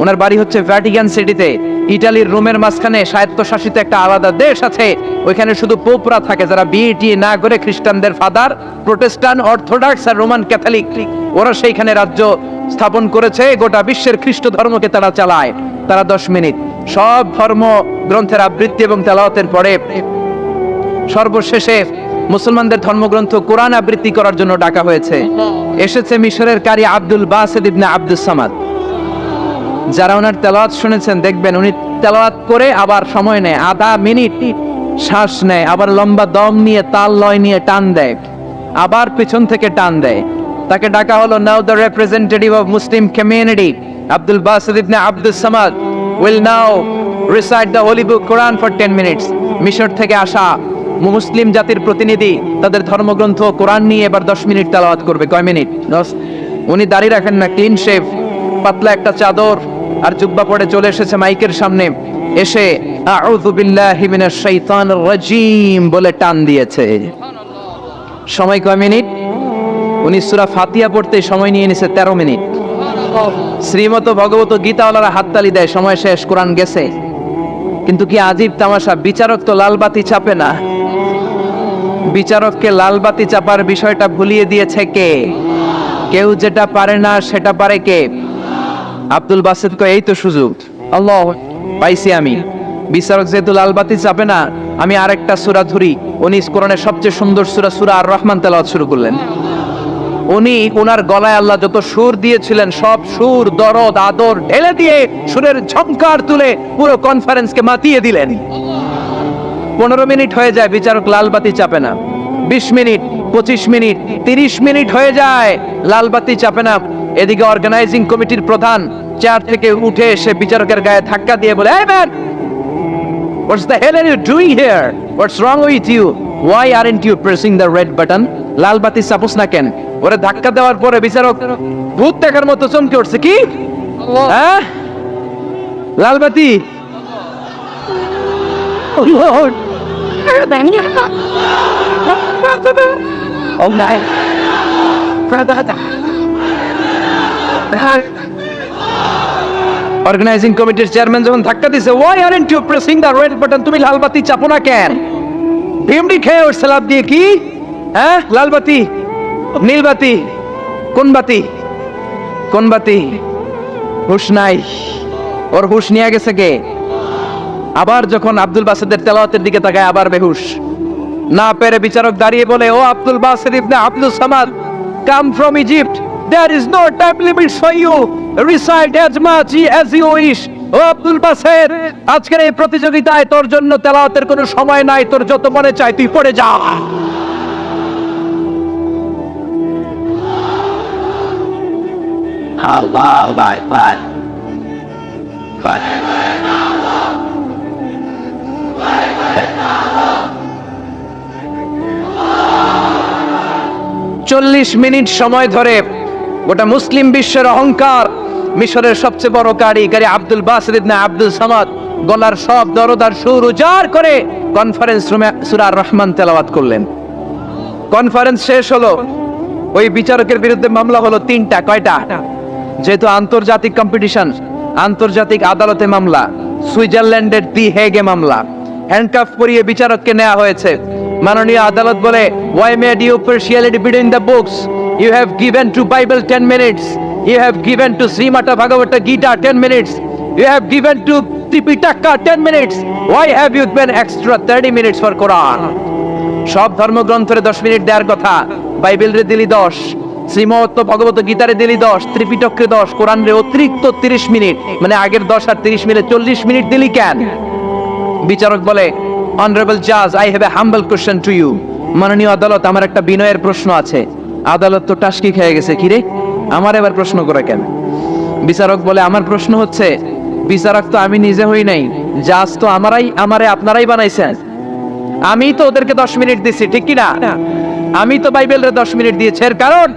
ওনার বাড়ি হচ্ছে ভ্যাটিকান সিটিতে ইটালির রোমের মাঝখানে স্বায়ত্তশাসিত একটা আলাদা দেশ আছে। ওইখানে শুধু পোপরা থাকে যারা বিএটি না করে খ্রিস্টানদের ফাদার প্রোটেস্টান অর্থোডক্স আর রোমান ক্যাথলিক ওরা সেইখানে রাজ্য স্থাপন করেছে গোটা বিশ্বের খ্রিস্ট ধর্মকে তারা চালায়। তারা দশ মিনিট। সব ধর্ম গ্রন্থের আবৃত্তি এবং তেলাওয়াতের পরে সর্বশেষে মুসলমানদের ধর্মগ্রন্থ কোরআন আবৃত্তি করার জন্য ডাকা হয়েছে। এসেছে মিশরের কারি আব্দুল বাসেদ ইবনে আব্দুল সামাদ। যারা ওনার তেলাওয়াত শুনেছেন, দেখবেন উনি তেলাওয়াত করে আবার সময় নেয়, আধা মিনিট শ্বাস নেয়, আবার লম্বা দম নিয়ে, তাল লয় নিয়ে টান দেয়, আবার পিছন থেকে টান দেয়। তাকে ডাকা হলো now the representative of Muslim community Abdul Basid ibn Abdul Samad will now recite the holy book Quran for 10 minutes মিশর থেকে আসা মুসলিম জাতির প্রতিনিধি তাদের ধর্মগ্রন্থ, কোরআন নিয়ে এবার 10 মিনিট তেলাওয়াত করবে। কয় মিনিট? উনি দাঁড়িয়ে রাখেন না ক্লিন শেভ পাতলা একটা চাদর আর জুব্বা পড়ে চলে এসেছে মাইকের সামনে। এসে বলে টান দিয়েছে। সময় কয় মিনিট? উনি সূরা ফাতিহা পড়তে সময় নিয়ে নিছে 13 মিনিট। শ্রীমত ভগবত গীতাওয়ালারা হাততালি দেয়, সময় শেষ, কোরআন গেছে। কিন্তু কি আজীব তামাশা, বিচারক তো লাল বাতি চাপে না। বিচারককে লাল বাতি চাপার বিষয়টা ভুলিয়ে দিয়েছে কে? কেউ যেটা পারে না, সেটা পারে কে? আব্দুল বাসেদ কয় এই তো সুযোগ। আল্লাহ পাইছি আমি। বিচারক যেহেতু লালবাতি চাপে না, আমি আরেকটা সূরা ধরি। উনি কোরআনের সবচেয়ে সুন্দর সূরা সূরা আর রহমান তেলাওয়াত শুরু করলেন। উনি ওনার গলায় আল্লাহ যত সুর দিয়েছিলেন, সব সুর, দরদ, আদর ঢেলে দিয়ে সুরের ঝংকার তুলে পুরো কনফারেন্সকে মাতিয়ে দিলেন। পনেরো মিনিট হয়ে যায়, বিচারক লালবাতি চাপে না। বিশ মিনিট, পঁচিশ মিনিট, তিরিশ মিনিট হয়ে যায়, লালবাতি চাপে না। এদিকে অর্গানাইজিং কমিটির প্রধান চেয়ার থেকে উঠে এসে বিচারকের গায়ে ধাক্কা দিয়ে বলে এই man What's the hell are you doing here? What's wrong with you? Why aren't you pressing the red button? লাল বাতি চাপুস না কেন ওরে ধাক্কা দেওয়ার পরে বিচারক ভূত দেখার মতো চমকে উঠছে কি হ্যাঁ লাল বাতি Oh Lord! Oh my! Organising কমিটির চেয়ারম্যান যখন ধাক্কা দিছে why aren't you pressing the red button তুমি লাল বাতি চাপো না কেন? ভিমডি খেয়ে ওর সালাদ দিয়ে কি? হ্যাঁ? লাল বাতি? নীলবাতি কোন বাতি? কোন বাতি? হুশ নাই। ওর হুশ নিয়ে গেছে কে? আবার যখন আব্দুল বাসেদের তেলাওয়াতের দিকে তাকায়, আবার বেহুশ। না পেরে বিচারক দাঁড়িয়ে বলে, O Abdul Baset ibn Abdul Samad come from Egypt there is no time limit for you recite as much as you wish O Abdul Baser আজকের এই প্রতিযোগিতায় তোর জন্য তেলাওয়াতের কোনো সময় নাই তোর যত মনে চায় তুই পড়ে যা। Allah. চল্লিশ মিনিট সময় ধরে গোটা মুসলিম বিশ্বের অহংকার মিশরের সবচেয়ে বড় কারি কারি আব্দুল বাসির ইবনে আব্দুল সামাদ গলার সব দরদার সুর উজাড় করে কনফারেন্স রুমে সুরার রহমান তেলাওয়াত করলেন। কনফারেন্স শেষ হলো ওই বিচারকের বিরুদ্ধে মামলা হলো তিনটা কয়টা? যেহেতু আন্তর্জাতিক কম্পিটিশন আন্তর্জাতিক আদালতে মামলা সুইজারল্যান্ডের দি হেগে মামলা হ্যান্ডকাফ পরিয়ে বিচারককে নেওয়া হয়েছে। মাননীয় আদালত বলে why made you partiality between the books you have given to Bible 10 minutes you have given to Shrimata Bhagavat Gita 10 minutes you have given to Tripitaka 10 minutes why have you given extra 30 minutes for Quran সব ধর্মগ্রন্থরে দশ minute দেওয়ার কথা। Bible রে দিলি দশ শ্রীমত ভগবত গীতারে দিলি দশ ত্রিপিটককে দশ কোরআন রে অতিরিক্ত তিরিশ মিনিট। মানে আগের দশ আর তিরিশ মিনিট, চল্লিশ মিনিট দিলি কেন? বিচারক বলে অনারেবল জাজ I have a humble question to you মাননীয় আদালত আমার একটা বিনয়ের প্রশ্ন আছে আদালত তো টাসকি খেয়ে গেছে কিরে আমার এবার প্রশ্ন করে কেন বিচারক বলে আমার প্রশ্ন হচ্ছে বিচারক তো আমি নিজে হই নাই জাজ তো আমারাই আমারে আপনারাই বানাইছেন আমি তো ওদেরকে দশ মিনিট দিছি ঠিক কি না আমি তো বাইবেলের দশ মিনিট দিয়েছি এর কারণ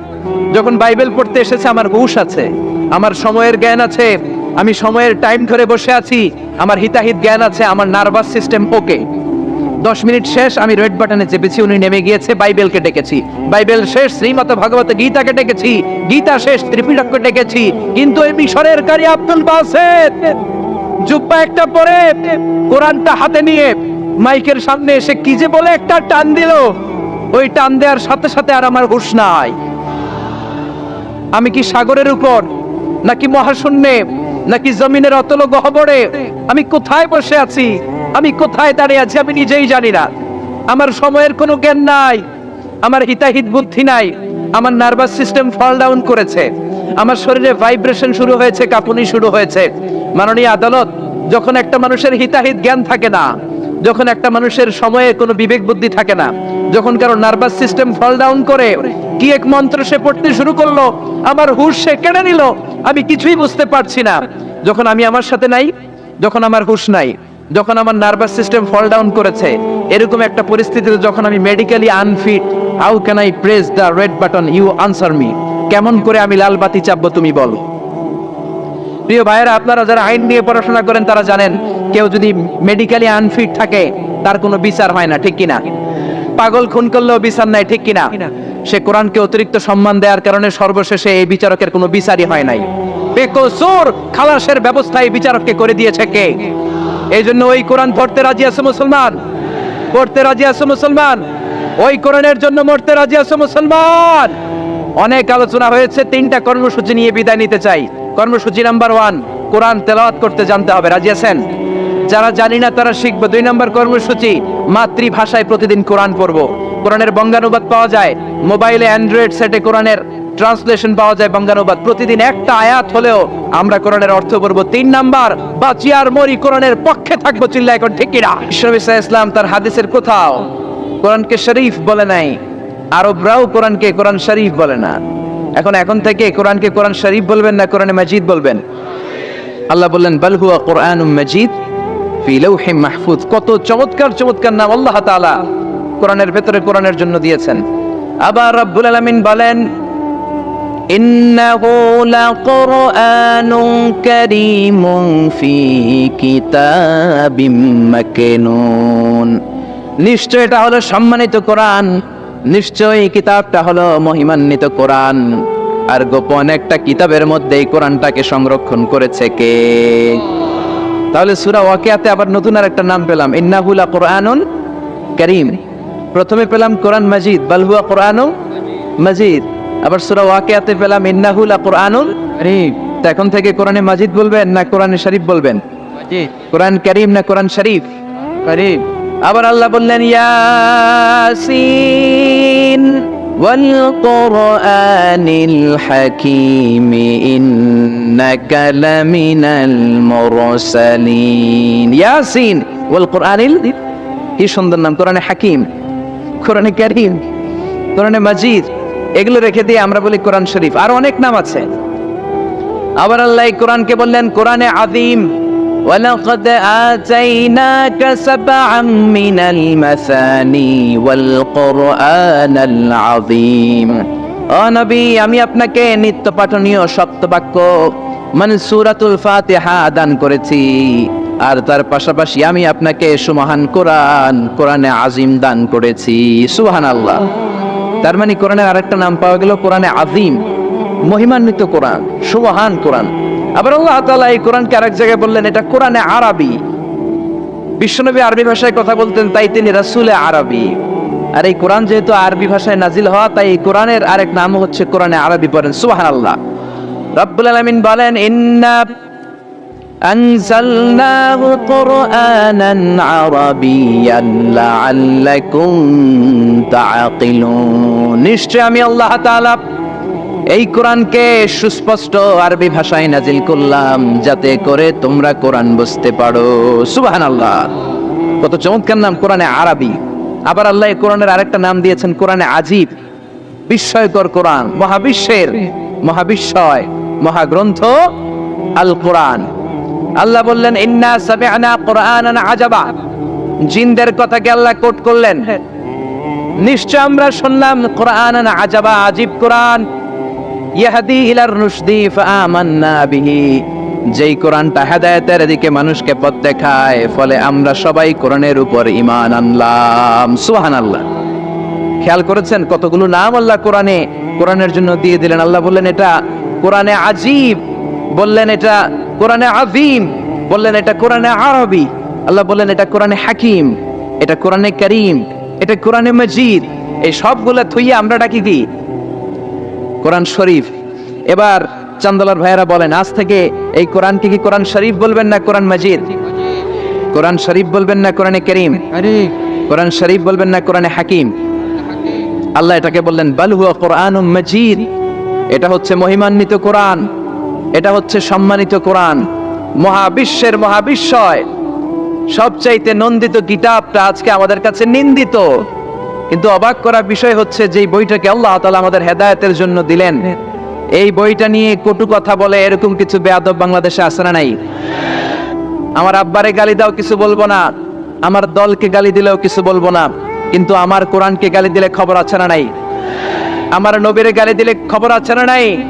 যখন বাইবেল পড়তে এসেছে আমার হুশ আছে আমার সময়ের জ্ঞান আছে আমি সময়ের টাইম ধরে বসে আছি আমার হিতাহিত জ্ঞান আছে আমার নার্ভাস সিস্টেম ওকে দশ মিনিট শেষ, আমি রেড বাটনে চেপেছি, উনি নেমে গিয়েছে, বাইবেলকে ডেকেছি। বাইবেল শেষ শ্রীমত ভগবত গীতাকে ডেকেছি, গীতা শেষ, ত্রিপিটককে ডেকেছি, কিন্তু এই মিশরের কারি আব্দুল বাসেদ, জুব্বা একটা পরে, কোরআনটা হাতে নিয়ে মাইকের সামনে এসে কি যে বলে একটা টান দিল, ওই টান দেওয়ার সাথে সাথে আর আমার হুশ নাই। আমি কি সাগরের উপর, নাকি মহাশূন্যে, নাকি জমিনের অতল গহবরে, আমি কোথায় বসে আছি? আমি কোথায় দাঁড়িয়ে আছি আমি নিজেই জানি না। আমার সময়ের কোনো জ্ঞান নাই, আমার হিতাহিত বুদ্ধি নাই, আমার নার্ভাস সিস্টেম ফল ডাউন করেছে, আমার শরীরে ভাইব্রেশন শুরু হয়েছে, কাঁপুনি শুরু হয়েছে। মাননীয় আদালত, যখন একটা মানুষের হিতাহিত জ্ঞান থাকে না, যখন একটা মানুষের সময়ে কোনো বিবেক বুদ্ধি থাকে না, যখন কারও নার্ভাস সিস্টেম ফল ডাউন করে, কি এক মন্ত্র সে পড়তে শুরু করল, আমার হুশ সে কেড়ে নিল, আমি কিছুই বুঝতে পারছি না। যখন আমি আমার সাথে নাই, যখন আমার হুশ নাই যখন আমার নার্ভাস সিস্টেম ফল ডাউন করেছে, এরকম একটা পরিস্থিতিতে যখন আমি medically unfit how can I press the red button you answer me কেমন করে আমি লাল বাতি চাপবো তুমি বলো। প্রিয় ভাইয়েরা, আপনারা যারা আইন নিয়ে পড়াশোনা করেন, তারা জানেন, কেউ যদি মেডিকেলি আনফিট থাকে, তার কোনো বিচার হয় না, ঠিক কিনা? পাগল খুন করলেও বিচার নাই, ঠিক কিনা? সে কোরআনকে অতিরিক্ত সম্মান দেওয়ার কারণে সর্বশেষে এই বিচারকের কোনো বিচারই হয় নাই। বেকসুর খালাসের ব্যবস্থা এই বিচারককে করে দিয়েছে কে? এই জন্য ওই কোরআন পড়তে রাজি আছে মুসলমান? পড়তে রাজি আছে মুসলমান? ওই কোরআনের জন্য মরতে রাজি আছে মুসলমান? অনেক আলোচনা হয়েছে, তিনটা কর্মসূচি নিয়ে বিদায় নিতে চাই। কর্মসূচি নাম্বার ওয়ান, কোরআন তেলাওয়াত করতে জানতে হবে, রাজি আছেন? যারা জানি না তারা শিখব। দুই নম্বর কর্মসূচি, মাতৃভাষায় প্রতিদিন কোরআন পড়ব। কোরআনের বঙ্গানুবাদ পাওয়া যায়, মোবাইলে অ্যান্ড্রয়েড সেটে কোরআনের ট্রান্সলেশন পাওয়া যায় বঙ্গানুবাদ। প্রতিদিন একটা আয়াত হলেও আমরা কোরআনের অর্থ পড়ব তিন নাম্বার বাঁচিয়ার মরি কোরআনের পক্ষে থাকব চিল্লা এখন ঠিক কিনা? ইসলাম তার হাদিসের কোথাও কোরআনকে শরীফ বলে নাই, আরবরাও কোরআনকে কোরআন শরীফ বলে না। এখন এখন থেকে কোরআনকে কোরআন শরীফ বলবেন না কোরআনে মাজিদ বলবেন? আল্লাহ বললেন, বাল হুয়া কোরআন মাজিদ ফি লাউহিম মাহফুজ। কত চমৎকার চমৎকার নাম আল্লাহ তাআলা কোরআনের ভেতরে কোরআনের জন্য দিয়েছেন। আবার রাব্বুল আলামিন বলেন ইন্নাহু লাকুরআনুন কারীমুন ফি কিতাবিম মাকনুন নিশ্চয় এটা হলো সম্মানিত কোরআন। নিশ্চয় এই কিতাবটা হলো মহিমান্বিত কোরআন। আর গোপন একটা কিতাবের মধ্যে এই কোরআনটাকে সংরক্ষণ করেছে কে? তাহলে সূরা ওয়াকিয়াতে আবার নতুন আর একটা নাম পেলাম। ইন্নাহুলা কোরআনুন করিম। প্রথমে পেলাম কোরআন মাজিদ। বাল হুয়া কোরআনুন মাজিদ। আবার সূরা ওয়াকিয়াতে পেলাম ইন্নাহু লাকুরআনুন কারীম তো এখন থেকে কোরআনে মাজিদ বলবেন না কোরআনে শরীফ বলবেন মাজিদ কোরআন কারীম না কোরআন শরীফ কারীম আবার আল্লাহ বললেন ইয়াসিন والقرآن الحكيم إنك لمن المرسلين ইয়াসিন والقرآن ال- কি সুন্দর নাম কোরআনে হাকিম কোরআনে কারীম কোরআনে মাজিদ এগুলো রেখে দিয়ে আমরা বলি কোরআন শরীফ আর অনেক নাম আছে আবার আল্লাহ এই কোরআনকে বললেন কোরআনে আদিম ولقد آتيناك سبعا من المثاني والقرآن العظيم ও নবী আমি আপনাকে নিত্য পাঠনীয় শক্ত বাক্য মানে সূরাতুল ফাতিহা দান করেছি আর তার পাশাপাশি আমি আপনাকে সুমহান কোরআন কোরআনে আজিম দান করেছি সুবহানাল্লাহ তার মানে কোরআনের আরেকটা নাম পাওয়া গেল কোরআনে আজিম মহিমান্বিত কোরআন সুমহান কোরআন। আবার আল্লাহ তাআলা এই কোরআনকে আরেক জায়গায় বললেন, এটা কোরআনে আরবি। বিশ্বনবী আরবি ভাষায় কথা বলতেন, তাই তিনি রাসূলে আরবি। আর এই কোরআন যেহেতু আরবি ভাষায় নাজিল হওয়া, তাই এই কোরআনের আরেক নাম হচ্ছে কোরআনে আরবি পড়েন, সুবহানাল্লাহ। রব্বুল আলামিন বলেন, ইন্না أنزلناه قرآنا عربيا لعلكم تعقلون নিশ্চয় আমি আল্লাহ তাআলা এই কোরআনকে সুস্পষ্ট আরবি ভাষায় নাজিল করলাম যাতে করে তোমরা কোরআন বুঝতে পারো সুবহানাল্লাহ কত চমৎকার নাম কোরআনে আরবি আবার আল্লাহ এই কোরআনের আরেকটা নাম দিয়েছেন কোরআনে আজীব বিস্ময়কর কোরআন মহাবিশ্বের মহাবিস্ময় মহাগ্রন্থ আল কোরআন আল্লাহ বললেন ইন্না সামি'না কোরআনান আজাবা। জিনদের কথাকে আল্লাহ কোট করলেন। নিশ্চয় আমরা শুনলাম কোরআনান আজাবা আজীব কোরআন। ইয়াহদি ইলার রুশদি ফাআমান্না বিহি। যেই কোরআনটা হেদায়েতের দিকে মানুষকে পথ দেখায় ফলে আমরা সবাই কোরআনের উপর ঈমান আনলাম। সুবহানাল্লাহ। খেয়াল করেছেন কতগুলো নাম আল্লাহ কোরআনে? কোরআনের জন্য দিয়ে দিলেন। আল্লাহ বললেন এটা কোরআনে আজীব। বললেন এটা কোরআনে আযীম, বললেন এটা কোরআনে আরবি, আল্লাহ বললেন এটা কোরআনে হাকিম, এটা কোরআনে করিম, এটা কোরআনে মজিদ, এই সবগুলা থইয়া আমরা ডাকি কি? কোরআন শরীফ। এবার চান্দলার ভাইয়েরা বলেন, আজ থেকে এই কোরআনকে কি কোরআন শরীফ বলবেন না কোরআন মজিদ? কোরআন শরীফ বলবেন না কোরআনে করিম? কোরআন শরীফ বলবেন না কোরআনে হাকিম? আল্লাহ এটাকে বললেন, বাল হুয়া কোরআন মজিদ, এটা হচ্ছে মহিমান্বিত কোরআন। এটা হচ্ছে সম্মানিত কোরআন। মহাবিশ্বের মহাবিশ্বয়। সবচাইতে নন্দিত কিতাবটা আজকে আমাদের কাছে নিন্দিত। কিন্তু অবাক করা বিষয় হচ্ছে যে বইটাকে আল্লাহ তাআলা আমাদের হেদায়েতের জন্য দিলেন। এই বইটা নিয়ে কটু কথা বলে এরকম কিছু বেয়াদব বাংলাদেশে আসে না নাই? আমার আব্বারে গালি দাও কিছু বলব না। আমার দলকে গালি দিলেও কিছু বলব না। কিন্তু আমার কোরআনকে গালি দিলে খবর আছে না নাই? আমার নবীরে গালি দিলে খবর আছে না নাই?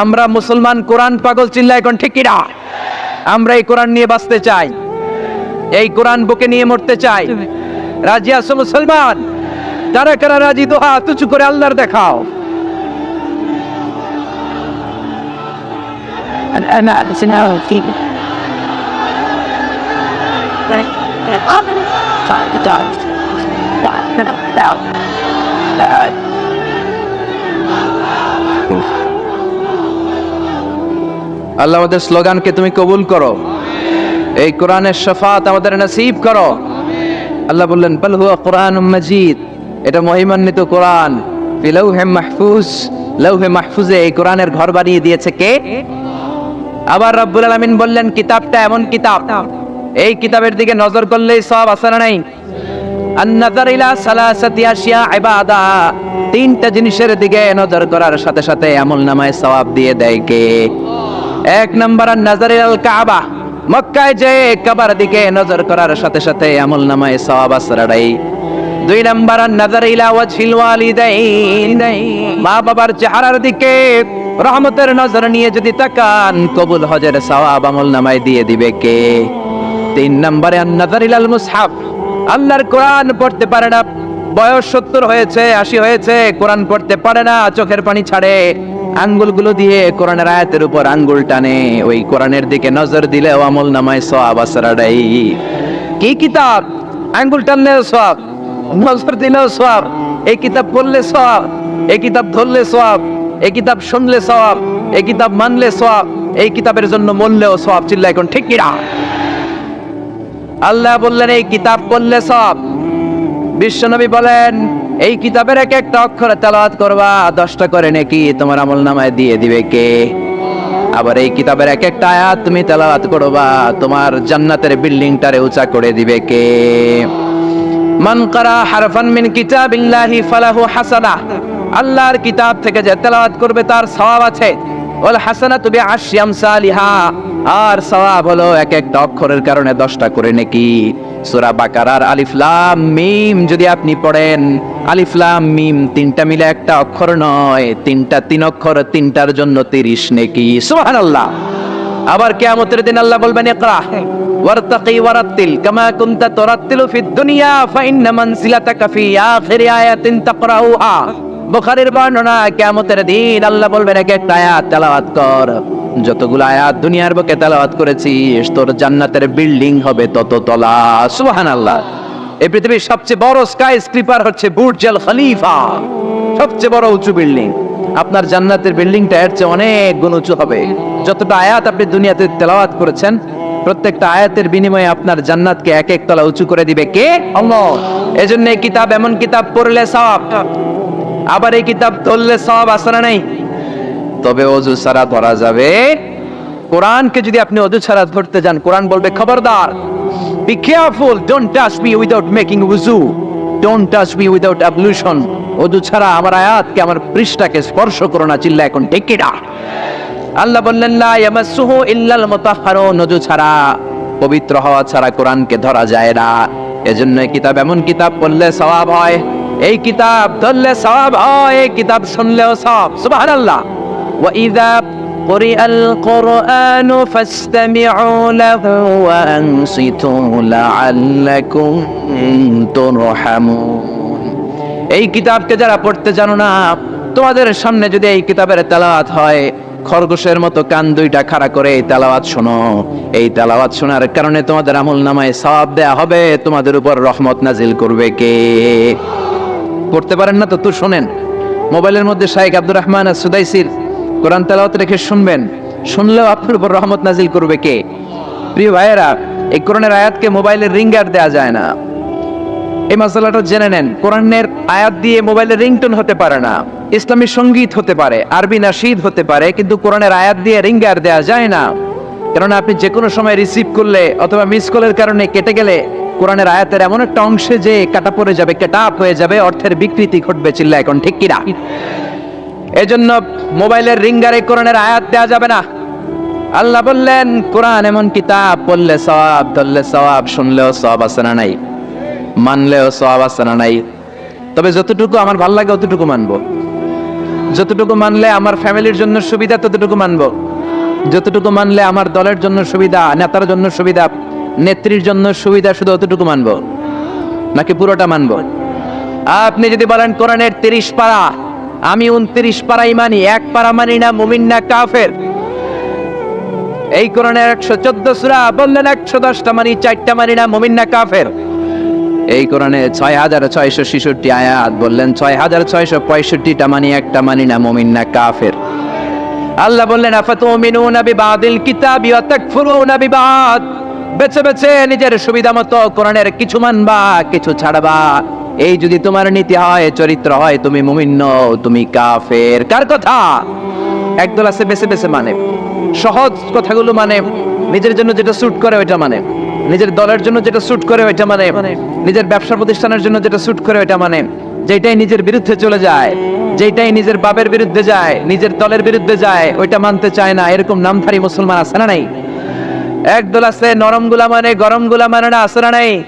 আমরা মুসলমান কোরআন পাগল চিল্লা এখন ঠিক কিরা আমরা এই কোরআন নিয়ে বাঁচতে চাই। এই কোরআন বুকে নিয়ে মরতে চাই। রাজি আসো মুসলমান? তারা কারা রাজি, দোহা, তুচু করে আল্লাহর দেখাও। Thank. আল্লাহ আমাদের স্লোগানকে তুমি কবুল করো। এই কোরআনের শফাত আমাদের নসিব করো। আল্লাহ বললেন, বল হুয়া কোরআন মজিদ। এটা মহিমান্বিত কোরআন। ফি মাহফুজ। লৌহে মাহফুজে এই কোরআনের ঘর বানিয়ে দিয়েছে কে? আবার রব্বুল আলামিন বললেন, কিতাবটা এমন কিতাব। এই কিতাবের দিকে নজর করলেই সব না নাই? তিনটা জিনিসের দিকে নজর করার সাথে সাথে আমল নামায় সওয়াব দিয়ে দেয় কে? এক নম্বর নাজার আল কাবা মক্কায় যে কাবার দিকে নজর করার সাথে সাথে আমল নামায় সওয়াব আসরাড়াই দুই নম্বর নাজার ইলা ওয়াজহিল মা বাবার চেহারার দিকে রহমতের নজর নিয়ে যদি তাকান, কবুল হজের সওয়াব আমল নামায় দিয়ে দিবে কে? তিন নম্বরে নাজার ইলাল মুসহাফ আল্লাহর কোরআন পড়তে পারে না। বয়স সত্তর হয়েছে, আশি হয়েছে, কোরআন পড়তে পারে না, চোখের পানি ছাড়ে। আঙ্গুলগুলো দিয়ে কোরআনের আয়াতের উপর আঙ্গুল টানে। ওই কোরআনের দিকে নজর দিলেও আমল নামায় সওয়াব আসরাডাই কি কিতাব? আঙ্গুল টানলেও সওয়াব, নজর দিলেও সব এই কিতাব পড়লে সব এই কিতাব ধরলে সব এই কিতাব শুনলে সব এই কিতাব মানলে সব এই কিতাবের জন্য মরলেও সব চিল্লা এখন ঠিক কিনা আল্লাহ বললেন, এই কিতাব পড়লে সব বিশ্বনবী বলেন, এই কিতাবের এক একটা অক্ষরে তেলাওয়াত করবা, দশটা করে নাকি তোমার আমল নামায় দিয়ে দিবে কে? আবার এই কিতাবের এক একটা আয়াত তুমি তেলাওয়াত করবা, তোমার জান্নাতের বিল্ডিংটারে উঁচা করে দিবে কে? মান কারা হারফান মিন কিতাবিল্লাহি ফালাহু হাসানাহ আল্লাহর কিতাব থেকে যে তেলাওয়াত করবে তার সওয়াব আছে, ওয়াল হাসানাতু বিআশরি আমসালিহা। আর সওয়াব হলো এক একটা অক্ষরের কারণে দশটা করে নাকি। সূরা বাকারার আলিফ লাম মিম যদি আপনি পড়েন আলিফলাম মিম তিনটা মিলে একটা অক্ষর নয়, তিনটা তিন অক্ষর, তিনটার জন্য 30 নেকি। সুবহানাল্লাহ। আবার কিয়ামতের দিন আল্লাহ বলবেন, ইকরা, ওয়ারতাকি ওয়ারাত্তিল, কামা কুনতা তুরাত্তিলু ফিদ দুনিয়া ফাইন্না মানজিলাতাকা ফি আখিরি আয়াতিন তাকরাউহা। বুখারীর বর্ণনা, কিয়ামতের দিন আল্লাহ বলবেন এক একটা আয়াত তেলাওয়াত কর। যতগুলো আয়াত দুনিয়ার বুকে তেলাওয়াত করেছিস তোর জান্নাতের বিল্ডিং হবে তত তলা সুবহানাল্লাহ। এই পৃথিবীর সবচেয়ে বড় স্কাই স্ক্রিপার হচ্ছে বুর্জ আল খলিফা সবচেয়ে বড় উঁচু বিল্ডিং আপনার জান্নাতের বিল্ডিংটা এর চেয়ে অনেক গুণ উঁচু হবে। যতটা আয়াত আপনি দুনিয়াতে তেলাওয়াত করেছেন, প্রত্যেকটা আয়াতের বিনিময়ে আপনার জান্নাতকে এক এক তলা উঁচু করে দিবে কে? আল্লাহ। এজন্য এই কিতাব এমন কিতাব পড়লে সব আবার এই কিতাব ধরলে সব আসরা নেই? তবে অজু ছাড়া ধরা যাবে। কোরআনকে যদি আপনি অজু ছাড়া ধরতে যান, কোরআন বলবে, খবরদার be careful don't touch me without making wudu don't touch me without ablution অজু ছাড়া আমার আয়াতকে, আমার পৃষ্ঠাকে স্পর্শ করো না চিল্লা এখন টেকিডা আল্লাহ বললেন, লা ইয়ামাসসুহু ইল্লাল মুতাহহারুন, অজু ছাড়া, পবিত্র হওয়া ছাড়া কোরআনকে ধরা যায় না। এজন্য কিতাব এমন কিতাব, পড়লে সওয়াব হয়। এই কিতাব ধরলে সওয়াব হয়, এই কিতাব শুনলেও সওয়াব। সুবহানাল্লাহ। وإذا قرئ القرآن فاستمعوا له وأنصتوا لعلكم ترحمون এই কিতাবকে যারা পড়তে জানো না তোমাদের সামনে যদি এই কিতাবের তেলাওয়াত হয় খরগোশের মতো কান দুইটা খাড়া করে এই তেলাওয়াত শোনো এই তেলাওয়াত শোনার কারণে তোমাদের আমল নামায় সওয়াব দেয়া হবে তোমাদের উপর রহমত নাজিল করবে কে পড়তে পারেন না তো তো শোনেন মোবাইলের মধ্যে শাইখ আব্দুর রহমান আর সুদাইসির কোরআন তেলাওয়াত রেখে শুনবেন, শুনলেও আপনার উপর রহমত নাজিল করবে কে? প্রিয় ভাইয়েরা, এই কোরআনের আয়াতকে মোবাইলের রিঙ্গার দেয়া যায় না। এই মশলাটা জেনে নেন, কোরআনের আয়াত দিয়ে মোবাইলের রিংটোন হতে পারে না, ইসলামী সংগীত হতে পারে, আরবি নাশিদ হতে পারে, কিন্তু কোরআনের আয়াত দিয়ে রিঙ্গার দেয়া যায় না। কেননা আপনি যে কোনো সময় রিসিভ করলে অথবা মিস কলের কারণে কেটে গেলে কোরআনের আয়াতের এমন একটা অংশে যে কাটা পড়ে যাবে, কেটা হয়ে যাবে, অর্থের বিকৃতি ঘটবে চিল্লা এখন ঠিক কিনা? এজন্য মোবাইলের রিঙ্গারে কোরআনের আয়াত দেয়া যাবে না। আল্লাহ বললেন, কোরআন এমন কিতাব, পড়লে সওয়াব, ধরলে সওয়াব, শুনলেও সওয়াব আছে না নাই? মানলেও সওয়াব আছে না নাই? তবে যতটুকু আমার ভালো লাগে, অতটুকু মানবো। যতটুকু মানলে আমার ফ্যামিলির জন্য সুবিধা, ততটুকু মানবো। যতটুকু মানলে আমার দলের জন্য সুবিধা, নেতার জন্য সুবিধা, নেত্রীর জন্য সুবিধা, শুধু অতটুকু মানবো। নাকি পুরোটা মানবো? আপনি যদি বলেন, কোরআনের তিরিশ পারা আমি উনত্রিশ পারাই মানি, এক পারা মানি না, মুমিন না, কাফের। এই কোরআনের একশো চোদ্দ সুরা, বললেন একশো দশটা মানি, চারটা মানি না, মুমিন না, কাফের। এই কোরআনে ছয় হাজার ছয়শো ছেষট্টি আয়াত বললেন, ছয় হাজার ছয়শো পঁয়ষট্টিটা মানি, একটা মানি না, মুমিন না, কাফের। আল্লাহ বললেন, আফাতুমিনুনা বিবাদিল কিতাবি ওয়া তাকফুরুনা বিবাদ। বেছে বেছে নিজের সুবিধা মতো কোরআনের কিছু মানবা, কিছু ছাড়বা। এই যদি তোমার নীতি হয়, চরিত্র হয়, তুমি মুমিন নও, তুমি কাফের। কার কথা? একদল আছে বেছে বেছে মানে। সহজ কথাগুলো মানে নিজের জন্য যেটা স্যুট করে ওইটা মানে। নিজের দলের জন্য যেটা স্যুট করে ওইটা মানে। নিজের ব্যবসা প্রতিষ্ঠানের জন্য যেটা স্যুট করে ওইটা মানে। যেটাই নিজের বিরুদ্ধে চলে যায় যেটাই নিজের বাপের বিরুদ্ধে যায়, নিজের দলের বিরুদ্ধে যায়, ওইটা মানতে চায় না। এরকম নামধারী মুসলমান আছে না নাই? একদল আছে, নরমগুলা মানে গরমগুলা মানে না, আছে না নাই?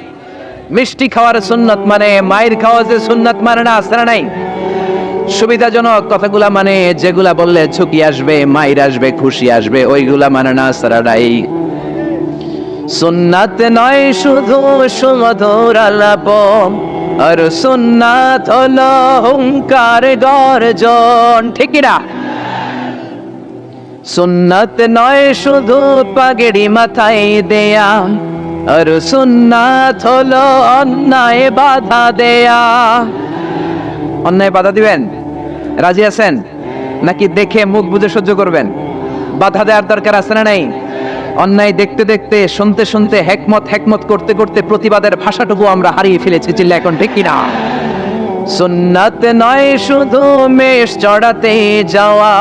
মিষ্টি খাওয়ার সুন্নত মানে মায়ের খাওয়া যে সুন্নত মানে না না নাই। সুবিধাজনক কথাগুলা মানে যেগুলা বললে ঝুঁকি আসবে, মায়ের আসবে, খুশি আসবে, ওইগুলা মানে না সারা নাই। সুন্নাত নয় শুধু সুমধুর আলাপ আর সুন্নাত হলো হুঙ্কার গর্জন, ঠিক না? সুন্নাত নয় শুধু পাগড়ি মাথায় দেয়া আর সুন্নাত হলো অন্যায় বাধা দেয়া। অন্যায় বাধা দিবেন? রাজি আছেন? নাকি দেখে মুখ বুঝে সহ্য করবেন? বাধা দেওয়ার দরকার আছে না নাই? অন্যায় দেখতে দেখতে, শুনতে শুনতে, হেকমত হেকমত করতে করতে প্রতিবাদের ভাষাটুকু আমরা হারিয়ে ফেলেছি, চিল্লা এখন ঠিক কিনা? সুন্নাত নয় শুধু মেষ চড়াতে যাওয়া,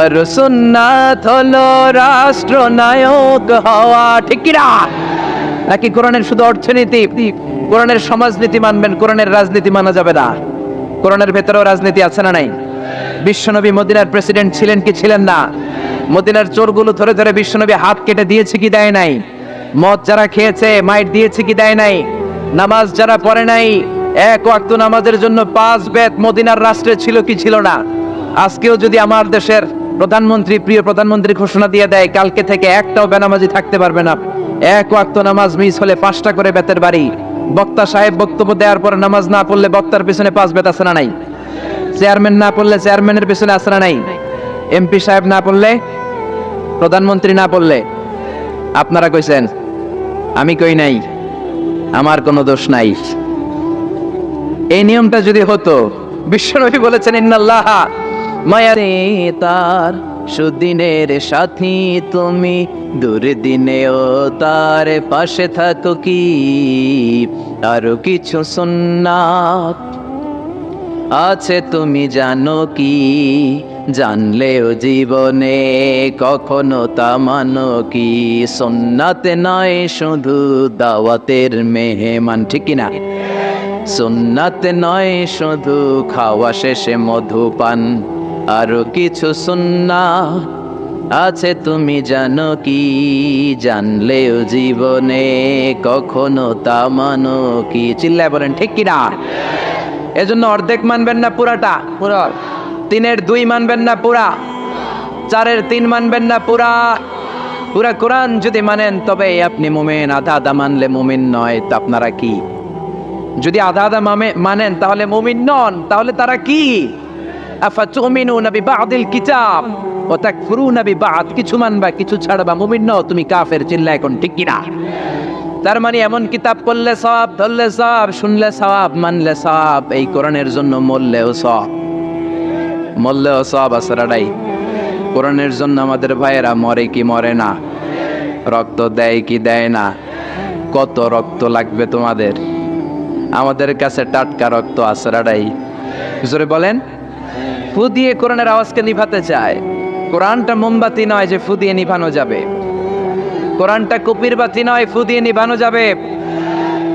আর সুন্নাত হলো রাষ্ট্রনায়ক হওয়া, ঠিক কিনা? নাকি কোরআনের শুধু অর্থনীতি? কোরআনের সমাজনীতি মানবেন, কোরআনের রাজনীতি মানা যাবে না। কোরআনের ভেতরেও রাজনীতি আছে না নাই? বিশ্বনবী মদিনার প্রেসিডেন্ট ছিলেন কি ছিলেন না? মদিনার চোরগুলো ধরে ধরে বিশ্বনবী হাত কেটে দিয়েছে কি দেয় নাই? মদ যারা খেয়েছে মাইট দিয়েছে কি দেয় নাই? নামাজ যারা পড়ে নাই, এক ওয়াক্ত নামাজের জন্য পাঁচ বেত মদিনার রাষ্ট্রে ছিল কি ছিল না? আজকেও যদি আমার দেশের প্রধানমন্ত্রী, প্রিয় প্রধানমন্ত্রী ঘোষণা দিয়ে দেয়, কালকে থেকে একটাও বেনামাজি থাকতে পারবে না। এক ওয়াক্ত নামাজ মিস হলে পাঁচটা করে বেতের বাড়ি। বক্তা সাহেব বক্তব্য দেওয়ার পরে নামাজ না পড়লে বক্তার পিছনে পাঁচ বেত না নাই? চেয়ারম্যান না পড়লে চেয়ারম্যানের পিছনে না নাই? এমপি সাহেব না পড়লে, প্রধানমন্ত্রী না পড়লে, আপনারা কইছেন, আমি কই নাই, আমার কোনো দোষ নাই। এই নিয়মটা যদি হতো, বিশ্বনবী বলেছেন, ইন্নাল্লাহ মায়ারে তার সুদিনের সাথী তুমি, দুর্দিনেও তার পাশে থাকো কি? আরও কিছু সুন্নাত আছে তুমি জানো কি? জানলেও জীবনে কখনো তা মানো কি? সন্নাতে নয় শুধু দাওয়াতের মেহমান, ঠিক না সুন্নাতে নয় শুধু খাওয়া শেষে মধুপান আরও কিছু সুন্না আছে তুমি জানো কি? জানলেও জীবনে কখনো তা মানো কি? চিল্লায় বলেন ঠিক কিনা? এজন্য অর্ধেক মানবেন না পুরাটা? পুরা। তিনের দুই মানবেন না পুরা? চারের তিন মানবেন না পুরা? পুরা কোরআন যদি মানেন তবে আপনি মুমিন। আধা আধা মানলে মুমিন নয় তো আপনারা কি? যদি আধা আধা মামে মানেন তাহলে মুমিন নন তাহলে তারা কি? আফাতুমিনুনা বিবাদিল কিতাব? ও তাকফুরুনা বিবাদ, কিছু মানবা, কিছু ছাড়বা। মুমিন নও, তুমি কাফের, চিল্লা এখন, ঠিক কিনা? তার মানে এমন কিতাব, পড়লে সব ধরলে সব শুনলে সব মানলে সব এই কোরআনের জন্য মরলেও সব মরলেও সব আসরাডাই কোরআনের জন্য আমাদের ভাইয়েরা মরে কি মরে না? রক্ত দেয় কি দেয় না? কত রক্ত লাগবে তোমাদের? আমাদের কাছে টাটকা রক্ত আসরাডাই জোরে বলেন। ফু দিয়ে কোরআনের আওয়াজকে নিভাতে চায়। কোরআনটা মোমবাতি নয় যে ফু দিয়ে নিভানো যাবে। কোরআনটা কপির বাতি নয় ফু দিয়ে নিভানো যাবে।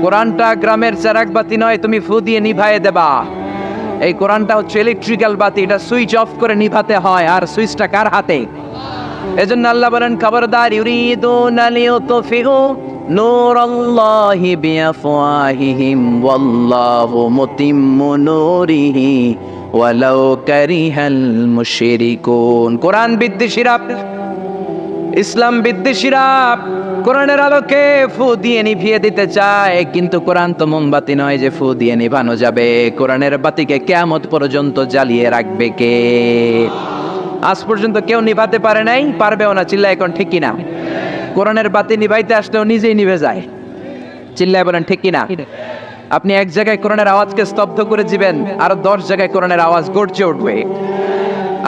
কোরআনটা গ্রামের চারাক বাতি নয় তুমি ফু দিয়ে নিভায়ে দেবা। এই কোরআনটা হচ্ছে ইলেকট্রিক্যাল বাতি, এটা সুইচ অফ করে নিভাতে হয়। আর সুইচটা কার হাতে? এজন্য আল্লাহ বলেন, খবরদার ইউরিদুনা লিয়ুতফিউ নূরাল্লাহি বিআফওয়াহিহিম, ওয়াল্লাহু মুতিম্মু নূরিহি ওয়ালাউ কারিহাল মুশরিকুন। কোরআন বিদ্বেষীরা, ইসলাম বিদ্বেষীরা, কোরআনের আলোকে ফু দিয়ে নিভিয়ে দিতে চায়, কিন্তু কোরআন তো মোমবাতি নয় যে ফু দিয়ে নিভানো যাবে। কোরআনের বাতিকে কেয়ামত পর্যন্ত জ্বালিয়ে রাখবে কে? আজ পর্যন্ত কেউ নিভাতে পারে নাই, পারবেও না চিল্লা এখন ঠিক কিনা? কোরআনের বাতি নিভাইতে আসলেও নিজেই নিভে যায়। চিল্লায় বলেন ঠিক কিনা? আপনি এক জায়গায় কোরআনের আওয়াজকে স্তব্ধ করে দিবেন, আর দশ জায়গায় কোরআনের আওয়াজ গর্জে উঠবে।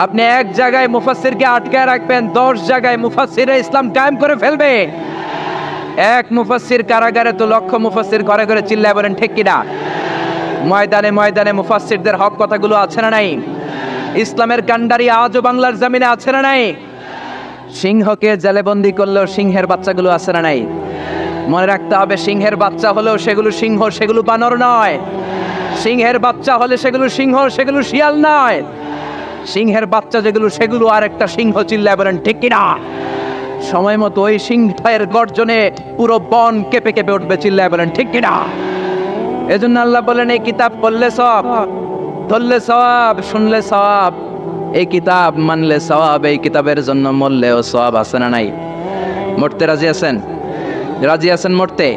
আপনি এক জায়গায় মুফাসসিরকে আটকায় রাখবেন, দশ জায়গায় মুফাসসিরে ইসলাম কায়েম করে ফেলবে। এক মুফাসসির কারাগারে তো লক্ষ মুফাসসির ঘরে ঘরে চিল্লায় বলেন, ঠিক কিনা? ময়দানে ময়দানে মুফাসসিরদের হক কথাগুলো আছে না নাই? ইসলামের কান্ডারি আজও বাংলার জমিনে আছে না নাই? সিংহকে জেলেবন্দি করলেও সিংহের বাচ্চাগুলো আছে না নাই? মনে রাখতে হবে, সিংহের বাচ্চা হলেও সেগুলো সিংহ, সেগুলো বানর নয়। সিংহের বাচ্চা হলে সেগুলো সিংহ, সেগুলো শিয়াল নয়। সিংহের বাচ্চা যেগুলো, সেগুলো আর একটা সিংহ চিল্লায় বলেন, ঠিক কিনা? সময় মতো ওই সিংহের গর্জনে পুরো বন কেঁপে কেঁপে উঠবে, চিল্লায় বলেন, ঠিক কিনা? এজন্য আল্লাহ বলেন, এই কিতাব পড়লে সব, ধরলে সব, শুনলে সব। এই কিতাব মানলে সব, এই কিতাবের জন্য মরলেও সব আছে না নাই? মরতে রাজি আছেন? রাজি আছেন মরতে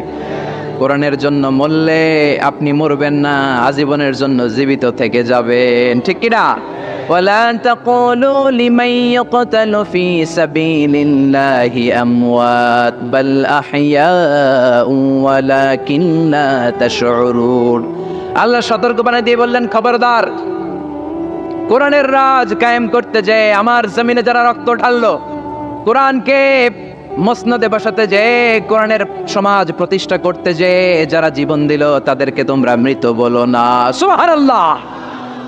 কোরআনের জন্য মরলে আপনি মরবেন না আজীবনের জন্য জীবিত থেকে যাবেন ঠিক কিনা ولا تقولوا لمن يقتل في سبيل الله أموات بل أحياء ولكن لا تشعرون আল্লাহ সতর্ক বানিয়ে দিয়ে বললেন খবরদার কোরআনের রাজ কায়েম করতে যে আমার জমিনে যারা রক্ত ঢাললো কোরআনকে মসনদে বসাতে যে, কোরআনের সমাজ প্রতিষ্ঠা করতে যে, যারা জীবন দিল তাদেরকে তোমরা মৃত বলো না। সুবহানাল্লাহ!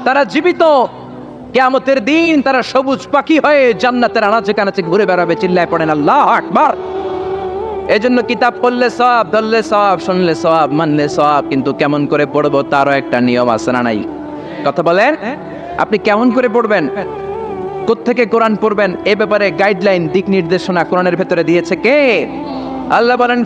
তারা জীবিত। কেয়ামতের দিন তারা সবুজ পাখি হয়ে জান্নাতের আনাচে কানাচে ঘুরে বেড়াবে, চিল্লায় পড়েন আল্লাহ আকবার। এজন্য কিতাব পড়লে সব, ধরলে সব, শুনলে সব, মানলে সব, কিন্তু কেমন করে পড়ব তারও একটা নিয়ম আছে না নাই? কথা বলেন? আপনি কেমন করে পড়বেন? কোত্থেকে কোরআন পড়বেন? এ ব্যাপারে গাইডলাইন দিক নির্দেশনা কোরআনের ভেতরে দিয়েছে কে? আল্লাহ বলেন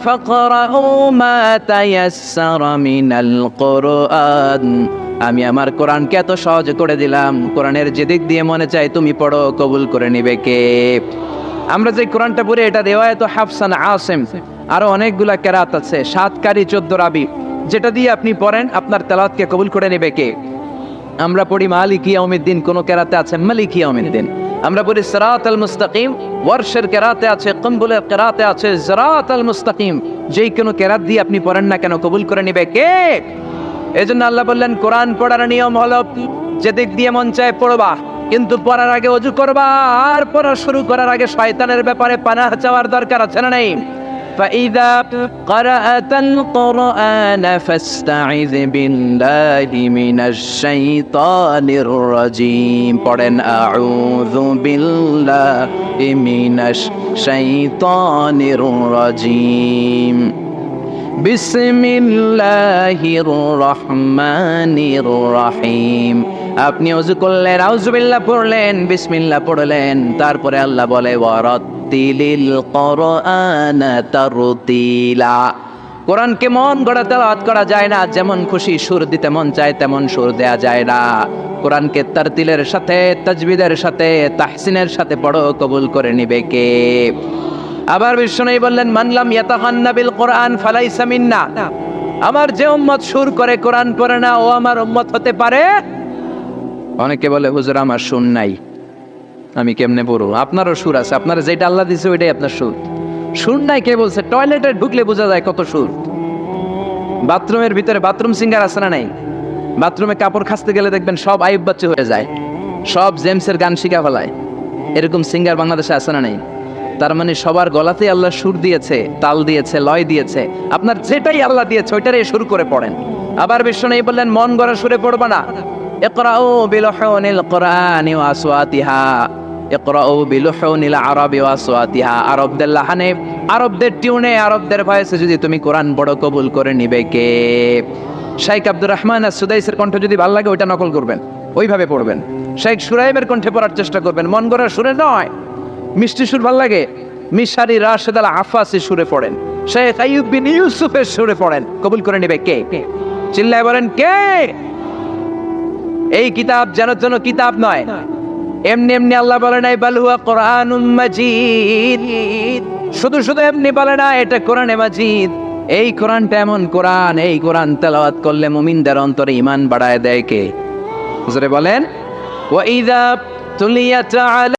আমি আমার কোরআনকে এত সহজ করে দিলাম। কোরআনের যে দিক দিয়ে মনে চাই তুমি পড়ো, কবুল করে নিবে কে? আমরা যে কোরআনটা পড়ি, এটা রেওয়ায়ত হাফসান আসেম। আরও অনেকগুলা কেরাত আছে। সাত কারি চোদ্দ রাবি। যেটা দিয়ে আপনি পড়েন, আপনার তেলাওয়াতকে কবুল করে নেবে কে? আমরা পড়ি মালিক ইয়াউমিদ্দিন, কোন কেরাতে আছে মালিক ইয়াউমিদ্দিন। আমরা পড়ি সিরাত আল মুস্তাকিম, ওয়ার্শের কেরাতে আছে কম্বুলের কেরাতে আছে সিরাত আল মুস্তাকিম। যেই কোনো কেরাত দিয়ে আপনি পড়েন না কেন, কবুল করে নেবে কে? এজন্য আল্লাহ বললেন, কোরআন পড়ার নিয়ম হলো যে দিক দিয়ে মন চায় পড়বা, কিন্তু পড়ার আগে অজু করবা, আর পড়া শুরু করার আগে শয়তানের ব্যাপারে পানাহ চাওয়ার দরকার আছে না নেই? فإذا قرأت القرآن فاستعذ بالله من الشيطان الرجيم পড়েন أعوذ بالله من الشيطان الرجيم بسم الله الرحمن الرحيم আপনি অজু করলেন আউজুবিল্লাহ পড়লেন বিসমিল্লাহ পড়লেন তারপরে আল্লাহ বলে ওয়ারাত্তিলিল কোরআন তারতিলা কোরআনকে মন গড়া তেলাওয়াত করা যায় না, যেমন খুশি সুর দিতে মন চায়, তেমন সুর দেয়া যায় না। কোরআনকে তারতিলের সাথে, তাজবিদের সাথে, তাহসিনের সাথে পড়ো, কবুল করে নিবে কে? আবার বিষ্ণু বললেন মানলাম ইয়াতাহান্না বিল কোরআন ফালাইসা মিন্না। আমার যে উম্মত সুর করে, কোরআন পড়ে না, ও আমার উম্মত হতে পারে? অনেকে বলে, হুজুর, আমার সুর নাই। আমি কেমনে পড়ব? আপনারও সুর আছে। আপনার যেটা আল্লাহ দিছে, ওইটাই আপনার সুর। সুর নাই, কে বলছে? টয়লেটে ঢুকলে বোঝা যায় কত সুর। বাথরুমের ভিতরে বাথরুম সিঙ্গার আছে না নাই? বাথরুমে কাপড় খাসতে গেলে দেখবেন সব আইব বাচ্চা হয়ে যায়। সব জেমসের গান শিখা ফেলায়। এরকম সিঙ্গার বাংলাদেশে আছে না নাই? তার মানে সবার গলাতে আল্লাহ সুর দিয়েছে, তাল দিয়েছে, লয় দিয়েছে। আপনার যেটাই আল্লাহ দিয়েছে, ওইটারই শুরু করে পড়েন। আবার বিশ্ব নেই বললেন, মন গড়া সুরে পড়বা না। ইকরাউ বিলহুনিল আরবি ওয়া আসওয়াতিহা আরবদের লাহানে আরবদের টিউনে আরবদের ভয়েসে যদি তুমি কোরআন বড় কবুল করে নিবে কে? শাইখ আব্দুর রহমান আর সুদাইসের কণ্ঠ যদি ভালো লাগে ওইটা নকল করবেন। ওইভাবে পড়বেন। শাইখ সুরাইবের কণ্ঠে পড়ার চেষ্টা করবেন। মন গড়া সুরে নয় মিষ্টি সুর ভালো লাগে। মিশারি রাশেদ আল আফাসি সুরে পড়েন। শেখ আইয়ুব বিন ইউসুফের সুরে পড়েন। কবুল করে নেবে কে? চিল্লায় বলেন কে? এই কিতাব যেন যেন কিতাব নয়। এমনি এমনি আল্লাহ বলে নাই বালুয়া কোরআন মাজিদ। শুধু শুধু এমনি বলে না, এটা কোরআনে মাজিদ। এই কোরআনটা এমন কোরআন, এই কোরআন তেলাওয়াত করলে মুমিনদের অন্তরে ইমান বাড়ায় দেয় কে? বলেন, ওয়া ইযা তুলিয়াত